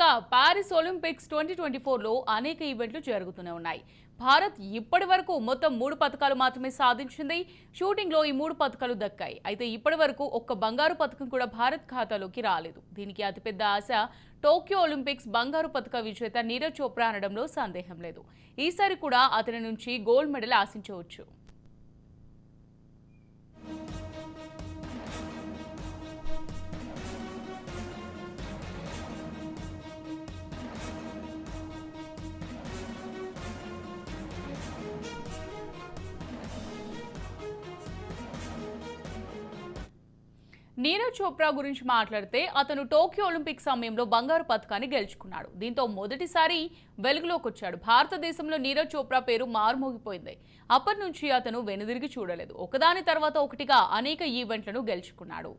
ఇక Paris Olympics twenty twenty ఫోర్లో అనేక ఈవెంట్లు జరుగుతూనే ఉన్నాయి. భారత్ ఇప్పటి వరకు మొత్తం మూడు పథకాలు మాత్రమే సాధించింది. షూటింగ్లో ఈ మూడు పథకాలు దక్కాయి. అయితే ఇప్పటి వరకు ఒక్క బంగారు పథకం కూడా భారత్ ఖాతాలోకి రాలేదు. దీనికి అతిపెద్ద ఆశ టోక్యో ఒలింపిక్స్ బంగారు పథక విజేత నీరజ్ చోప్రా అనడంలో సందేహం లేదు. ఈసారి కూడా అతని నుంచి గోల్డ్ మెడల్ ఆశించవచ్చు. నీరజ్ చోప్రా గురించి మాట్లాడితే అతను టోక్యో ఒలింపిక్ సమయంలో బంగారు పథకాన్ని గెలుచుకున్నాడు. దీంతో మొదటిసారి వెలుగులోకి వచ్చాడు. భారతదేశంలో నీరజ్ చోప్రా పేరు మారుమోగిపోయింది. అప్పటి నుంచి అతను వెనుదిరిగి చూడలేదు. ఒకదాని తర్వాత ఒకటిగా అనేక ఈవెంట్లను గెలుచుకున్నాడు.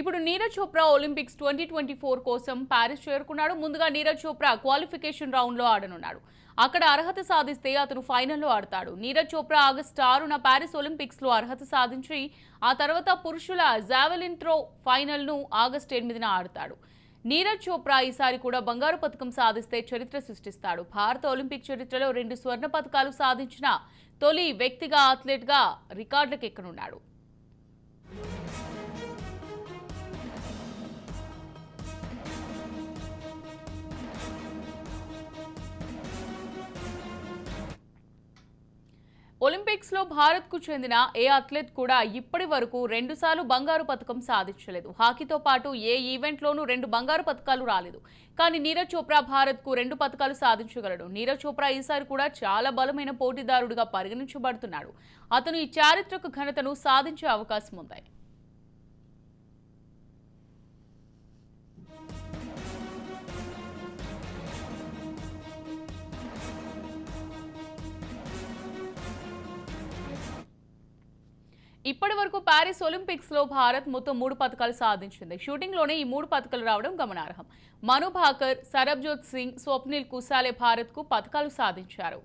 ఇప్పుడు Neeraj Chopra Olympics twenty twenty four కోసం ప్యారిస్ చేరుకున్నాడు. ముందుగా నీరజ్ చోప్రా క్వాలిఫికేషన్ రౌండ్లో ఆడనున్నాడు. అక్కడ అర్హత సాధిస్తే అతను ఫైనల్లో ఆడతాడు. నీరజ్ చోప్రా ఆగస్టు ఆరున ప్యారిస్ ఒలింపిక్స్లో అర్హత సాధించి ఆ తర్వాత పురుషుల జావెలిన్ త్రో ఫైనల్ను ఆగస్టు ఎనిమిదిన ఆడతాడు. నీరజ్ చోప్రా ఈసారి కూడా బంగారు పథకం సాధిస్తే చరిత్ర సృష్టిస్తాడు. భారత ఒలింపిక్ చరిత్రలో రెండు స్వర్ణ పథకాలు సాధించిన తొలి వ్యక్తిగా అథ్లెట్గా రికార్డులకు ఒలింపిక్స్లో భారత్కు చెందిన ఏ అథ్లెట్ కూడా ఇప్పటి వరకు రెండుసార్లు బంగారు పథకం సాధించలేదు. హాకీతో పాటు ఏ ఈవెంట్లోనూ రెండు బంగారు పథకాలు రాలేదు. కానీ నీరజ్ చోప్రా భారత్కు రెండు పథకాలు సాధించగలడు. నీరజ్ చోప్రా ఈసారి కూడా చాలా బలమైన పోటీదారుడిగా పరిగణించబడుతున్నాడు. అతను ఈ చారిత్రక ఘనతను సాధించే అవకాశం ఉంది. ఇప్పటి వరకు ప్యారిస్ ఒలింపిక్స్లో భారత్ మొత్తం మూడు పథకాలు సాధించింది. షూటింగ్లోనే ఈ మూడు పథకాలు రావడం గమనార్హం. మను భాకర్ సరబ్జోత్ సింగ్ స్వప్నిల్ కుసాలే భారత్కు పథకాలు సాధించారు.